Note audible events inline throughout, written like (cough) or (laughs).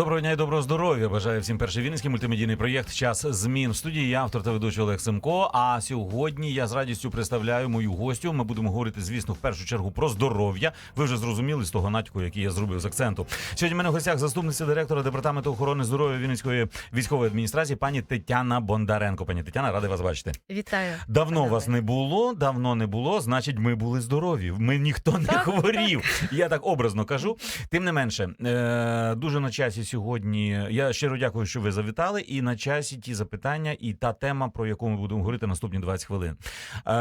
Доброго дня і доброго здоров'я. Бажаю всім перший вінницький мультимедійний проєкт Час змін в студії. Я автор та ведучий Олег Семко. А сьогодні я з радістю представляю мою гостю. Ми будемо говорити, звісно, в першу чергу про здоров'я. Ви вже зрозуміли з того натяку, який я зробив з акценту. Сьогодні в мене в гостях заступниця директора департаменту охорони здоров'я Вінницької військової адміністрації, пані Тетяна Бондаренко. Пані Тетяна, радий вас бачити. Вітаю. Давно пане вас не було, давно не було. Значить, ми були здорові. Ми ніхто не Так, хворів. Я так образно кажу. Тим не менше, е, дуже на часі сьогодні. Я щиро дякую, що ви завітали. І на часі ті запитання, і та тема, про яку ми будемо говорити наступні 20 хвилин. Е,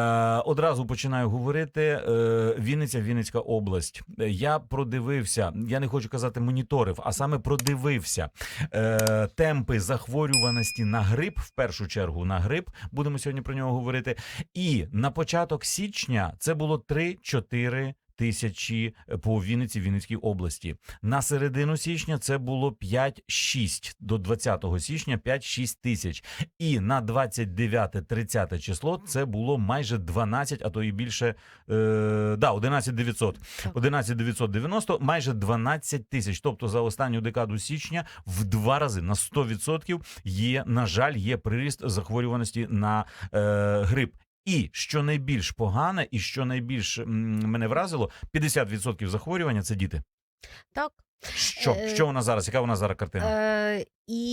одразу починаю говорити. Е, Вінниця, Вінницька область. Я продивився. Я не хочу казати моніторив, а саме продивився е, темпи захворюваності на грип, в першу чергу на грип. Будемо сьогодні про нього говорити. І на початок січня це було 3-4 тисячі е, по Вінниці, Вінницькій області. На середину січня це було 5-6, до 20 січня 5-6 тисяч. І на 29-30 число це було майже 12, а то і більше, е, да, 11 900. Так. 11 990, майже 12 тисяч. Тобто за останню декаду січня в два рази на 100% є, на жаль, є приріст захворюваності на е, грип. І що найбільш погане, і що найбільш мене вразило, 50% захворювання це діти. Так. Що? Е, Що нас зараз? Яка нас зараз картина? Е, і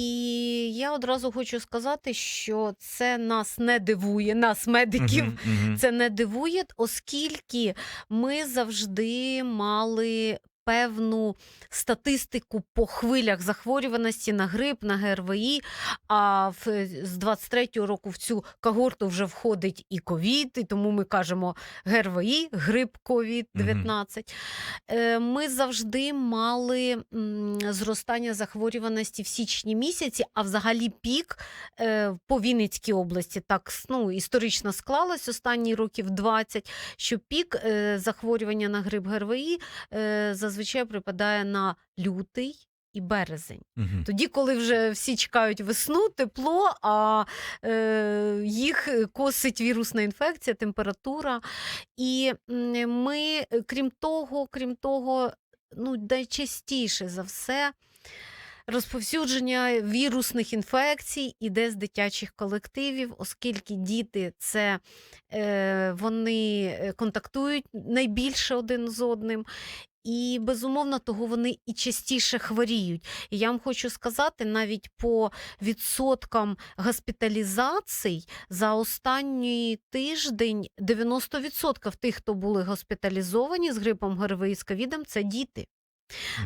я одразу хочу сказати, що це нас не дивує, нас, медиків. Це не дивує, оскільки ми завжди мали певну статистику по хвилях захворюваності на грип, на ГРВІ. А в, з 23-го року в цю когорту вже входить і ковід, і тому ми кажемо ГРВІ, грип ковід-19. Е, Ми завжди мали зростання захворюваності в січні місяці, а взагалі пік е, по Вінницькій області так ну, історично склалось останні років 20, що пік е, захворювання на грип ГРВІ е, зазвичай припадає на лютий і березень. Мгм. Тоді, коли вже всі чекають весну, тепло, а е, їх косить вірусна інфекція, температура. І ми, крім того, крім того, ну, найчастіше за все. Розповсюдження вірусних інфекцій іде з дитячих колективів, оскільки діти це е, вони е, контактують найбільше один з одним. І безумовно, того вони і частіше хворіють. І я вам хочу сказати, навіть по відсоткам госпіталізацій за останній тиждень 90% тих, хто були госпіталізовані з грипом ГРВІ з ковідом, це діти.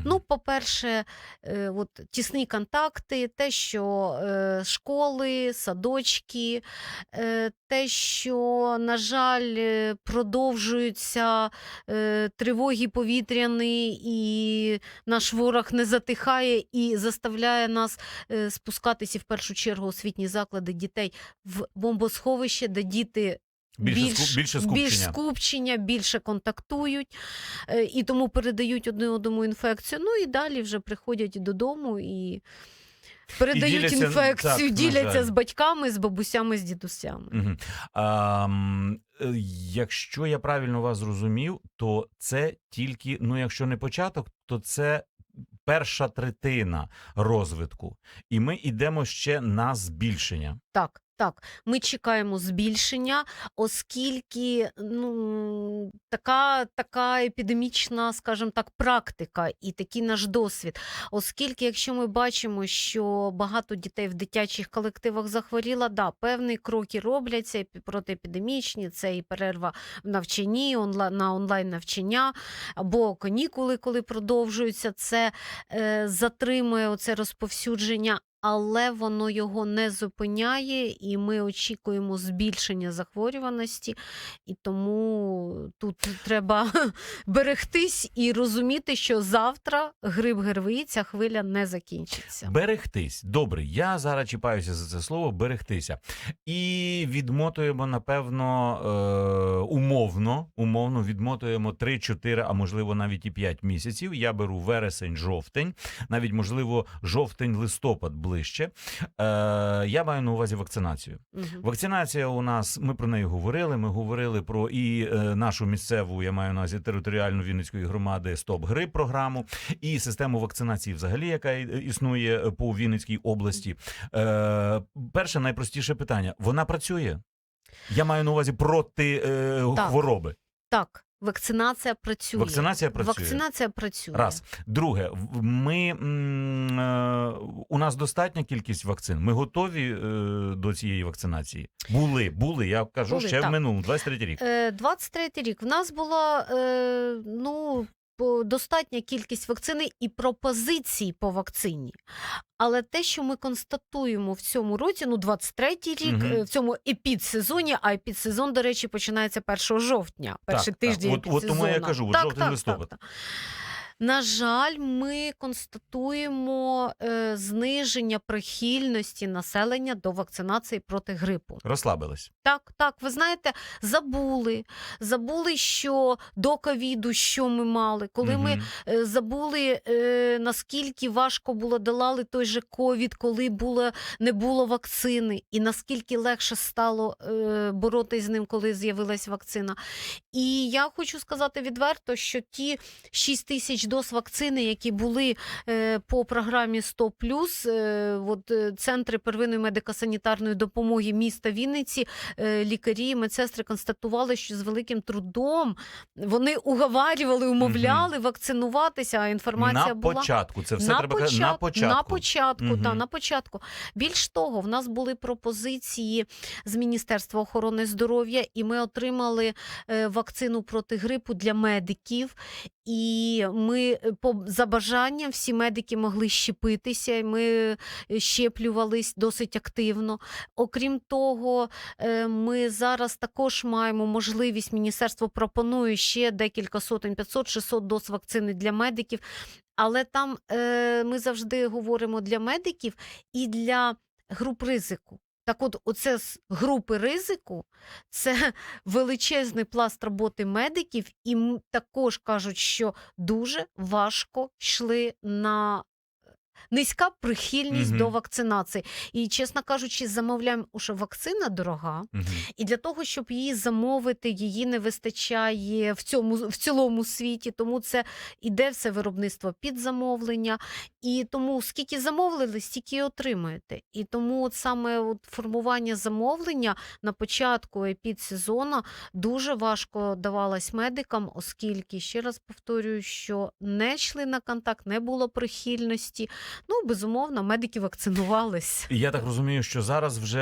Ну, по-перше, е, от, тісні контакти, те, що е, школи, садочки, е, те, що, на жаль, е, продовжуються е, тривоги повітряні, і наш ворог не затихає і заставляє нас е, спускатися в першу чергу освітні заклади дітей в бомбосховище, де діти більше, більш, більше скупчення. більш скупчення, більше контактують е, і тому передають одне одному інфекцію. Ну і далі вже приходять додому і передають діляться, інфекцію, так, діляться з батьками, з бабусями, з дідусями. Мгм. А, е, якщо я правильно вас зрозумів, то це тільки, ну якщо не початок, то це перша третина розвитку. І ми йдемо ще на збільшення. Так, так. Ми чекаємо збільшення, оскільки ну, така, така епідемічна, скажімо так, практика і такий наш досвід. Оскільки, якщо ми бачимо, що багато дітей в дитячих колективах захворіло, да, певні кроки робляться протиепідемічні, це і перерва в навчанні, онла- на онлайн навчання або канікули, коли продовжуються, це е, затримує оце розповсюдження. Але воно його не зупиняє, і ми очікуємо збільшення захворюваності, і тому тут треба (laughs) берегтись і розуміти, що завтра грип ГРВІ, ця хвиля не закінчиться. Берегтись. Добре, я зараз чіпаюся за це слово берегтися. І відмотуємо, напевно, е, умовно, умовно відмотуємо 3-4, а можливо навіть і 5 місяців. Я беру вересень, жовтень, навіть можливо жовтень, листопад ближче. Е, я маю на увазі вакцинацію. Мгм. Вакцинація у нас, ми про неї говорили. Ми говорили про і е, нашу місцеву, я маю на увазі територіальну Вінницької громади Стоп Грип програму, і систему вакцинації, взагалі, яка і- існує е, по Вінницькій області. Е, перше найпростіше питання: вона працює? Я маю на увазі проти е, Так. хвороби. Так, вакцинація працює. Вакцинація працює. Вакцинація працює. Раз. Друге, в- ми, м, е, у нас достатня кількість вакцин. Ми готові е, до цієї вакцинації. Були, були, я кажу, Були, ще так. в минулому, 23 рік. Е, 23 рік. В нас була е, ну, достатня кількість вакцини і пропозицій по вакцині. Але те, що ми констатуємо в цьому році, ну 23 рік, угу. в цьому епідсезоні, а епідсезон, до речі, починається 1 жовтня. Перший Так, так. тиждень От- от тому я кажу, Так, жовтень, так, листопад. так, так. На жаль, ми констатуємо е, зниження прихильності населення до вакцинації проти грипу. Розслабились. Так, так, ви знаєте, забули. Забули, що до ковіду, що ми мали, коли ми е, забули, е, наскільки важко було долали той же ковід, коли було, не було вакцини, і наскільки легше стало е, боротися з ним, коли з'явилась вакцина. І я хочу сказати відверто, що ті 6 тисяч доз вакцини, які були е, по програмі 100 е, от, е, центри первинної медико-санітарної допомоги міста Вінниці, лікарі, медсестри констатували, що з великим трудом вони уговарювали, умовляли вакцинуватися, а інформація на була. початку. Це все на, треба почат- на початку. На початку, та, на початку. Більш того, в нас були пропозиції з Міністерства охорони здоров'я, і ми отримали вакцину проти грипу для медиків. І ми е, по за бажанням всі медики могли щепитися. і Ми е, щеплювались досить активно. Окрім того, е, ми зараз також маємо можливість. Міністерство пропонує ще декілька сотень, 500-600 доз вакцини для медиків. Але там ми завжди говоримо для медиків і для груп ризику. Так от, оце з групи ризику це (laughs) величезний пласт роботи медиків, і також кажуть, що дуже важко йшли на низька прихильність Мгм. до вакцинації. І, чесно кажучи, замовляємо, що вакцина дорога, Мгм. і для того, щоб її замовити, її не вистачає в цьому в цілому світі. Тому це іде все виробництво під замовлення. І тому скільки замовили, стільки і отримуєте. І тому от саме от формування замовлення на початку епідсезону дуже важко давалось медикам, оскільки ще раз повторюю, що не йшли на контакт, не було прихильності. Ну, безумовно, медики вакцинувались. Я так розумію, що зараз вже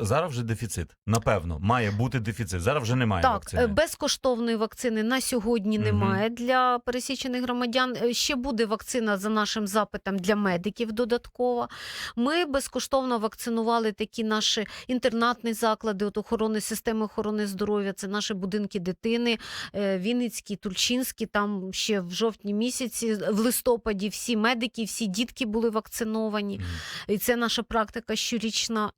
зараз вже дефіцит. Напевно, має бути дефіцит. Зараз вже немає Так, вакцини. е, безкоштовної вакцини на сьогодні Мгм. немає для пересічених громадян. Е, Ще буде вакцина за нашим запитом для медиків додатково. Ми безкоштовно вакцинували такі наші інтернатні заклади от охорони системи охорони здоров'я. Це наші будинки дитини, е, Вінницькі, Тульчинські. Там ще в жовтні місяці, в листопаді всі медики, всі дітки були вакциновані. І це наша практика щорічна.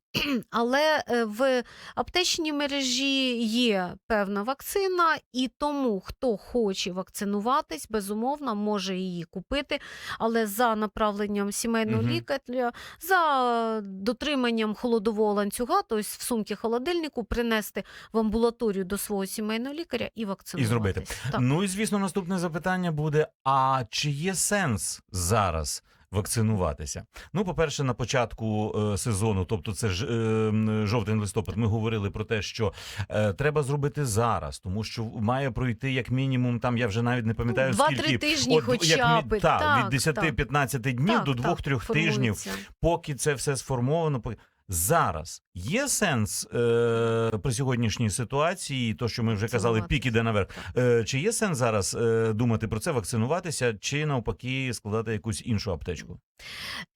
Але е, в аптечній мережі є певна вакцина, і тому, хто хоче вакцинуватись, безумовно, може її купити. Але за направленням сімейного Мгм. лікаря, за дотриманням холодового ланцюга, тобто в сумки холодильнику, принести в амбулаторію до свого сімейного лікаря і вакцинуватись. зробити. Так. Ну і звісно, наступне запитання буде: а чи є сенс зараз? Вакцинуватися. Ну, по-перше, на початку е, сезону, тобто це ж е, жовтень-листопад, ми говорили про те, що е, треба зробити зараз, тому що має пройти як мінімум, там я вже навіть не пам'ятаю, скільки тижні От, хоча як, би та, Так, від 10-15 днів Так, до так, 2-3 тижнів, поки це все сформовано. поки- Зараз є сенс е, при сьогоднішній ситуації, то що ми вже казали, пік іде наверх. Е, чи є сенс зараз е, думати про це, вакцинуватися, чи навпаки складати якусь іншу аптечку?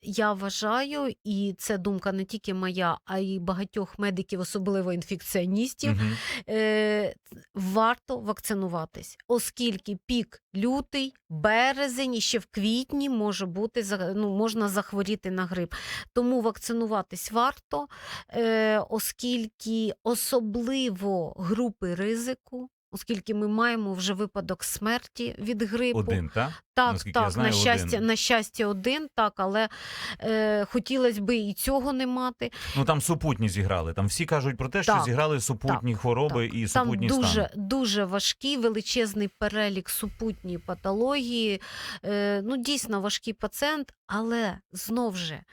Я вважаю, і це думка не тільки моя, а й багатьох медиків, особливо інфекціоністів. Мгм. Е, варто вакцинуватись, оскільки пік лютий, березень і ще в квітні може бути ну, можна захворіти на грип. Тому вакцинуватись варто, е, оскільки особливо групи ризику. оскільки ми маємо вже випадок смерті від грипу. Один, так? Так, Наскільки так, знаю, на щастя, один. на щастя, один, так, але е, хотілося б і цього не мати. Ну там супутні зіграли. Там всі кажуть про те, що Так, зіграли супутні хвороби і Там супутні дуже, стани. дуже важкий, величезний перелік супутньої патології. Е, ну, дійсно важкий пацієнт, але знов же.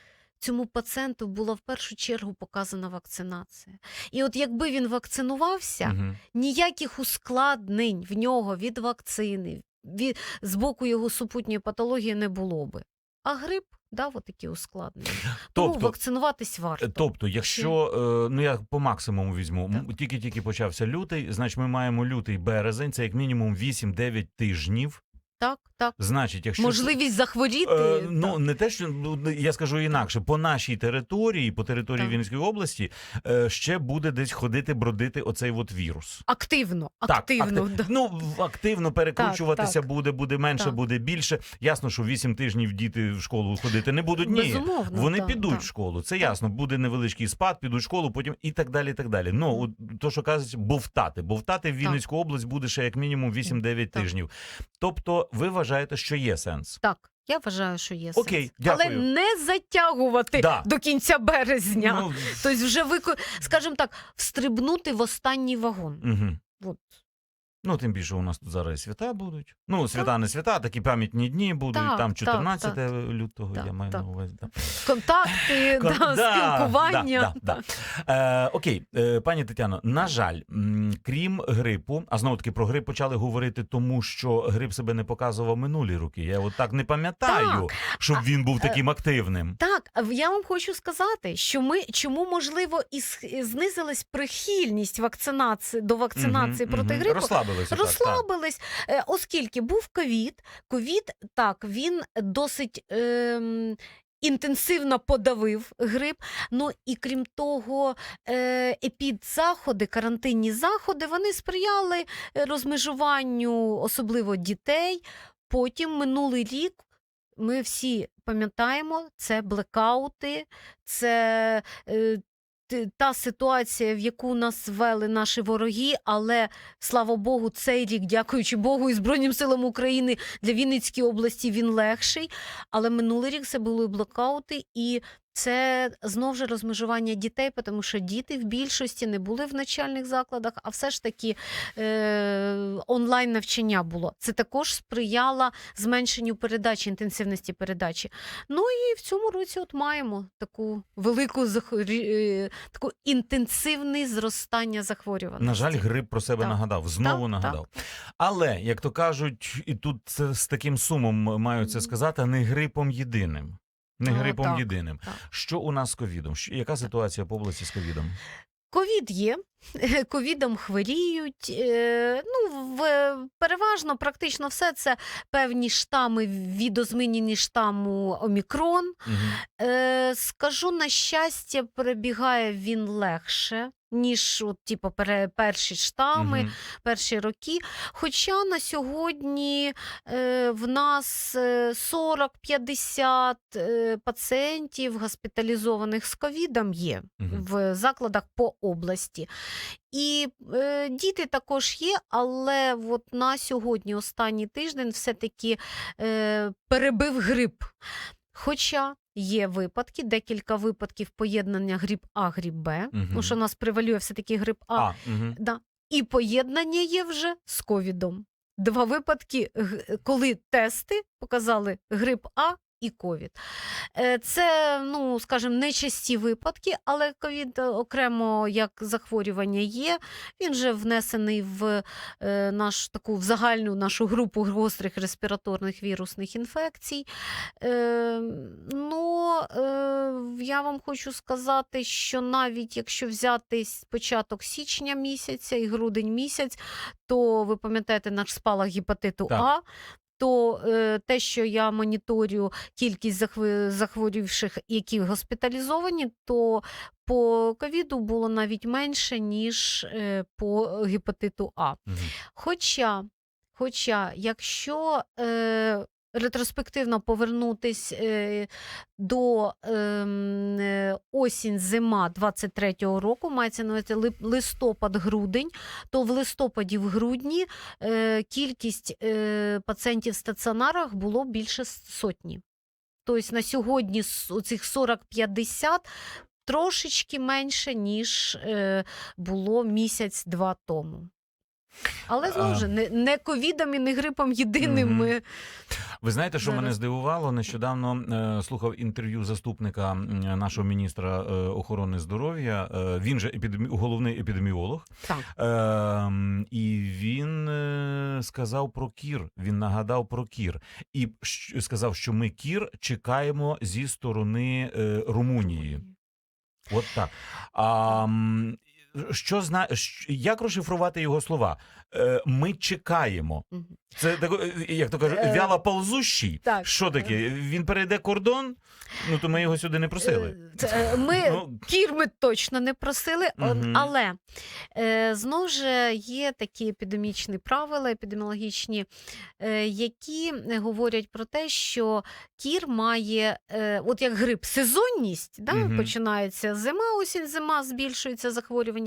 Цьому пацієнту була в першу чергу показана вакцинація. І от якби він вакцинувався, Мгм. ніяких ускладнень в нього від вакцини, від, з боку його супутньої патології не було би. А грип дав отакі ускладнення. (laughs) Тому Тобто- вакцинуватись варто. Тобто, якщо е, ну я по максимуму візьму, тільки-тільки почався лютий, значить ми маємо лютий березень, це як мінімум 8-9 тижнів. Так, так. Значить, якщо Можливість захворіти. Е, ну так. не те, що ну, я скажу інакше, по нашій території, по території Так. Вінницької області, е, ще буде десь ходити, бродити оцей от вірус. Активно, Так, активно. актив- Ну активно перекручуватися так. буде, буде менше, Так. буде більше. Ясно, що 8 тижнів діти в школу ходити не будуть. Ні, Безумовно, вони да, підуть да. в школу. Це ясно. Буде невеличкий спад, підуть в школу, потім і так далі. і так далі. Ну то, що кажуть, бовтати. Бовтати в Вінницьку область буде ще як мінімум 8-9 Так. тижнів. Тобто, ви вважаєте, що є сенс? Так, я вважаю, що є Окей, сенс. дякую. Але не затягувати Да. до кінця березня. Ну, Тобто вже вико... скажімо так, встрибнути в останній вагон. Угу. От. Ну, тим більше у нас тут зараз і свята будуть. Ну, свята не свята, такі пам'ятні дні будуть. Так, там 14 так. лютого, Так, я маю так. на увазі. Да. Контакти, (laughs) Кон- да, да, спілкування. да, да, Е, окей, е, пані Тетяно, на жаль, м, крім грипу, а знову таки про грип почали говорити, тому що грип себе не показував минулі роки. Я от так не пам'ятаю, щоб він був е, таким активним. Так, я вам хочу сказати, що ми чому можливо і знизилась прихильність вакцинації до вакцинації Мгм, проти мгм. грипу. Розслабилися. так, так. Розслабились, е, оскільки був ковід. Ковід так він досить. Ем... Інтенсивно подавив грип. Ну і крім того, е, епідзаходи, карантинні заходи, вони сприяли е, розмежуванню, особливо дітей. Потім минулий рік ми всі пам'ятаємо, це блекаути, це е, та ситуація, в яку нас вели наші вороги, але слава Богу, цей рік, дякуючи Богу і Збройним силам України для Вінницької області він легший. Але минулий рік це були блокаути, і це знов же розмежування дітей, тому що діти в більшості не були в начальних закладах, а все ж таки е, онлайн навчання було. Це також сприяло зменшенню передачі, інтенсивності передачі. Ну і в цьому році от маємо таку велику е, таку інтенсивне зростання захворюваності. На жаль, грип про себе Так. нагадав, знову Так, нагадав. Але як то кажуть, і тут з таким сумом маю це сказати, не грипом єдиним. Не грипом так, єдиним. так. Що у нас з ковідом? Яка ситуація по області з ковідом? Ковід є, (laughs) ковідом хворіють. е, Ну, в, переважно, практично все це певні штами, відозмінені штаму Омікрон. Е, скажу, на щастя, перебігає він легше. Ніж от, типу, перші штами, Мгм. перші роки. Хоча на сьогодні е, в нас е, 40-50 е, пацієнтів госпіталізованих з ковідом є Мгм. в закладах по області. І е, діти також є, але от на сьогодні, останній тиждень, все-таки е, перебив грип. Хоча є випадки, декілька випадків поєднання грип А, гріб Б, угу. тому що у нас превалює все-таки грип А, А, угу. Да. І поєднання є вже з ковідом. Два випадки, коли тести показали грип А і ковід. Е, Це, ну, скажімо, нечасті випадки, але ковід е, окремо як захворювання є. Він вже внесений в е, наш таку в загальну нашу групу гострих респіраторних вірусних інфекцій. Ну, я вам хочу сказати, що навіть якщо взяти початок січня місяця і грудень місяць, то ви пам'ятаєте наш спалах гепатиту Так. А. То е, те, що я моніторю кількість захв- захворівших, які госпіталізовані, то по ковіду було навіть менше, ніж е, по гепатиту А. Угу. Хоча, хоча якщо е, ретроспективно повернутись е, до осінь зима 23-го року, мається на увазі листопад-грудень, то в листопаді в грудні е, кількість е, пацієнтів в стаціонарах було більше сотні. Тобто на сьогодні оцих 40-50 трошечки менше, ніж було місяць-два тому. Але знову ж не, не ковідом і не грипом єдиним ми Ви знаєте, що мене здивувало? Нещодавно е, слухав інтерв'ю заступника м, нашого міністра е, охорони здоров'я. Е, він же епідемі... головний епідеміолог. так. Е, і він е, сказав про кір. Він нагадав про кір і щ- сказав, що ми кір чекаємо зі сторони е, Румунії. От так. А, м, що зна... як розшифрувати його слова? Е, ми чекаємо. Це тако, е, як то кажуть, Е, вяло ползущий. так. Що таке? Він перейде кордон? Ну то ми його сюди не просили. Ми (laughs) Ну, кір ми точно не просили, о, але знову ж є такі епідемічні правила, епідеміологічні, які говорять про те, що кір має, от як грип, сезонність, да, починається зима, осінь, зима, збільшується захворюваність,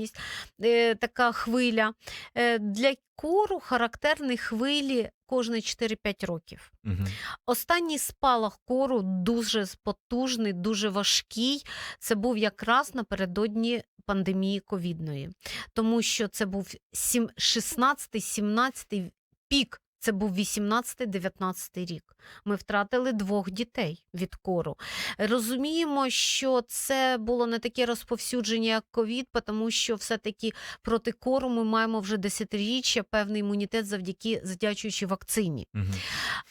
е, така хвиля. Е, для кору характерні хвилі кожні 4-5 років. мгм. Останній спалах кору дуже потужний, дуже важкий. Це був якраз напередодні пандемії ковідної, тому що це був 16-17 пік. Це був 18-19 рік. Ми втратили двох дітей від кору. Розуміємо, що це було не таке розповсюдження, як ковід, тому що все-таки проти кору ми маємо вже десятиріччя певний імунітет завдяки завдячуючи вакцині. Мгм.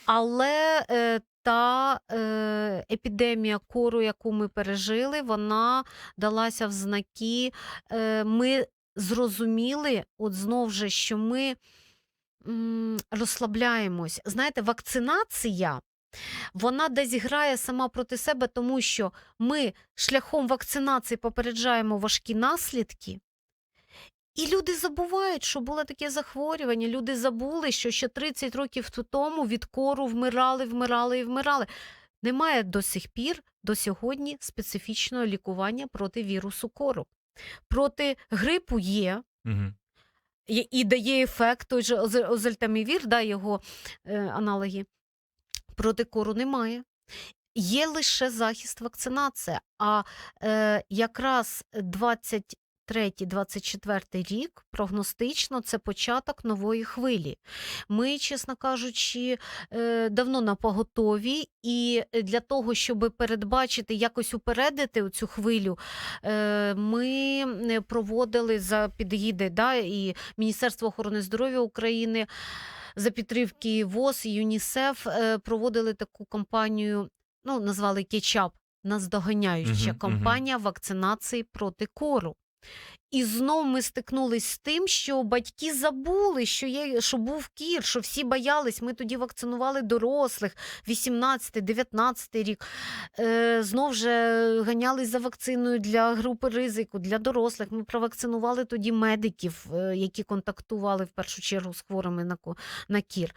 Але е, та е, епідемія кору, яку ми пережили, вона далася в знаки. Е, ми зрозуміли, от знов же, що ми розслабляємось. Знаєте, вакцинація. Вона десь грає сама проти себе, тому що ми шляхом вакцинації попереджаємо важкі наслідки, і люди забувають, що було таке захворювання. Люди забули, що ще 30 років тому від кору вмирали, вмирали і вмирали. Немає до сих пір, до сьогодні специфічного лікування проти вірусу кору. Проти грипу є, Мгм. І, дає ефект, той же оз- озельтамівір, да, його е, аналоги. Проти кору немає. Є лише захист вакцинація. А е, якраз 23-24 рік прогностично це початок нової хвилі. Ми, чесно кажучи, е, давно на поготові, і для того, щоб передбачити, якось упередити цю хвилю, е, ми е, проводили за підгіди да, і Міністерство охорони здоров'я України за підтримки ВОЗ і ЮНІСЕФ проводили таку кампанію, ну, назвали кетчап, наздоганяюча Мгм, мгм. кампанія вакцинації проти кору. І знов ми стикнулись з тим, що батьки забули, що є, що був кір, що всі боялись. Ми тоді вакцинували дорослих 18-19 рік. Е, знов же ганялись за вакциною для групи ризику, для дорослих. Ми провакцинували тоді медиків, е, які контактували в першу чергу з хворими на, на кір.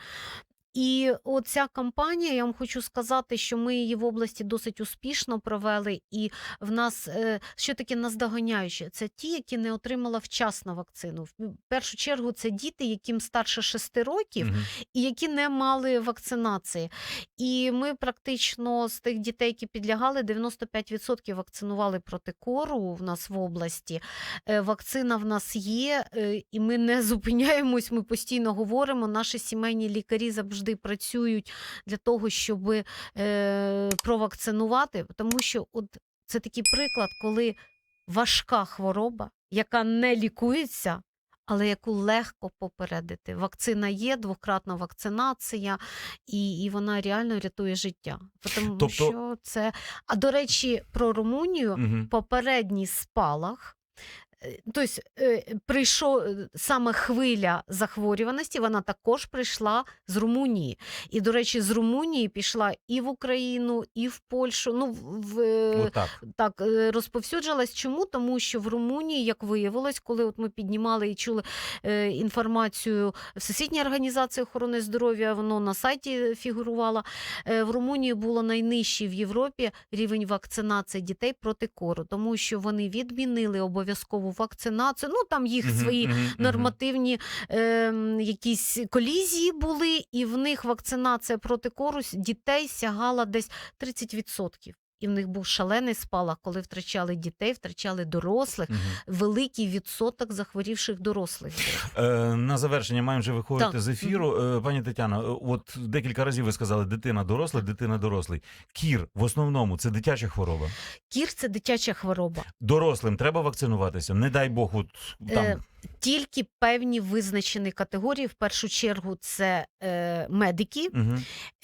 І оця кампанія, я вам хочу сказати, що ми її в області досить успішно провели, і в нас е, що таке наздоганяюче? Це ті, які не отримали вчасно вакцину. В першу чергу це діти, яким старше 6 років, Мгм. і які не мали вакцинації. І ми практично з тих дітей, які підлягали, 95% вакцинували проти кору в нас в області. Е, Вакцина в нас є, е, і ми не (laughs) зупиняємось. Ми постійно говоримо. Наші сімейні лікарі завжди працюють для того, щоб е, провакцинувати, тому що от це такий приклад, коли важка хвороба, яка не лікується, але яку легко попередити. Вакцина є, двократна вакцинація, і, і вона реально рятує життя. Тому Тобто- що це. А до речі, про Румунію Мгм. попередній спалах. Е, Тобто е, прийшов е, саме хвиля захворюваності, вона також прийшла з Румунії. І, до речі, з Румунії пішла і в Україну, і в Польщу. Ну, в, е, так е, розповсюджувалась. Чому? Тому що в Румунії, як виявилось, коли от ми піднімали і чули е, інформацію Всесвітньої організації охорони здоров'я, воно на сайті фігурувало. Е, в Румунії було найнижчий в Європі рівень вакцинації дітей проти кору, тому що вони відмінили обов'язкову вакцинацію. Ну там їх свої нормативні е, якісь колізії були, і в них вакцинація проти кору дітей сягала десь 30%. І в них був шалений спалах, коли втрачали дітей, втрачали дорослих, Мгм. великий відсоток захворівших дорослих. Е, на завершення маємо вже виходити Так. з ефіру. Е, пані Тетяно, е, от декілька разів ви сказали дитина дорослий, дитина дорослий. Кір в основному це дитяча хвороба. Кір це дитяча хвороба. Дорослим треба вакцинуватися. Не дай Бог, от там Е, Тільки певні визначені категорії. В першу чергу це е, медики, угу.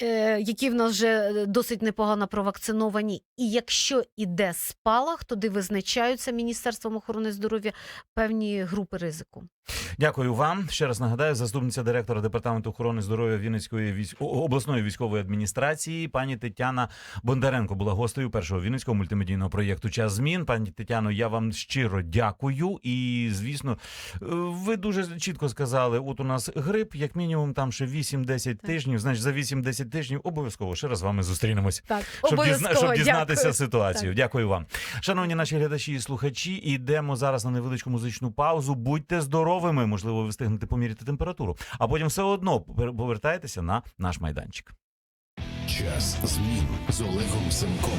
е, які в нас вже е, досить непогано провакциновані. І якщо іде спалах, тоді визначаються Міністерством охорони здоров'я певні групи ризику. Дякую вам. Ще раз нагадаю, заступниця директора департаменту охорони здоров'я Вінницької військ... обласної військової адміністрації, пані Тетяна Бондаренко була гостею першого вінницького мультимедійного проєкту Час змін. Пані Тетяно, я вам щиро дякую. І звісно, ви дуже чітко сказали: от у нас грип, як мінімум, там ще 8-10 тижнів. Значить, за 8-10 тижнів обов'язково ще раз з вами зустрінемось. Так, Щоб, дізна... щоб дізнатися дякую. ситуацію. Дякую вам. Шановні наші глядачі і слухачі, йдемо зараз на невеличку музичну паузу. Будьте здоровими, можливо, ви встигнете поміряти температуру, а потім все одно повер- повертайтеся на наш майданчик. Час змін з Олегом Семком.